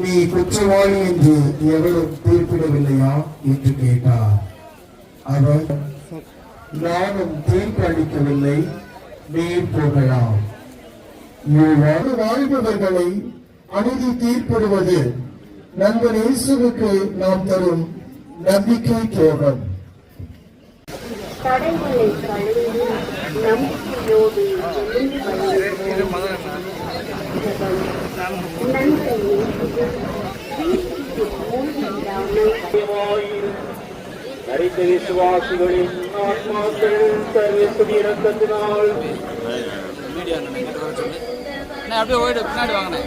நீ குற்றவாளி என்று எவரும் தீர்ப்பிடவில்லையா என்று கேட்டார். அவர் நானும் தீர்ப்பு அளிக்கவில்லை நீர் போகலாம். இவ்வாறு வாழ்பவர்களை அநீதி தீர்ப்பிடுவது நண்பர் இயேசுவுக்கு நாம் தரும் நம்பிக்கை துரோகம் தடைகளை நம்பிக்கையோடு எழுந்து விசுவாசிகளின் ஆத்மாக்கள் அப்படியே ஓய்டு பின்னாடி வாங்கினேன்.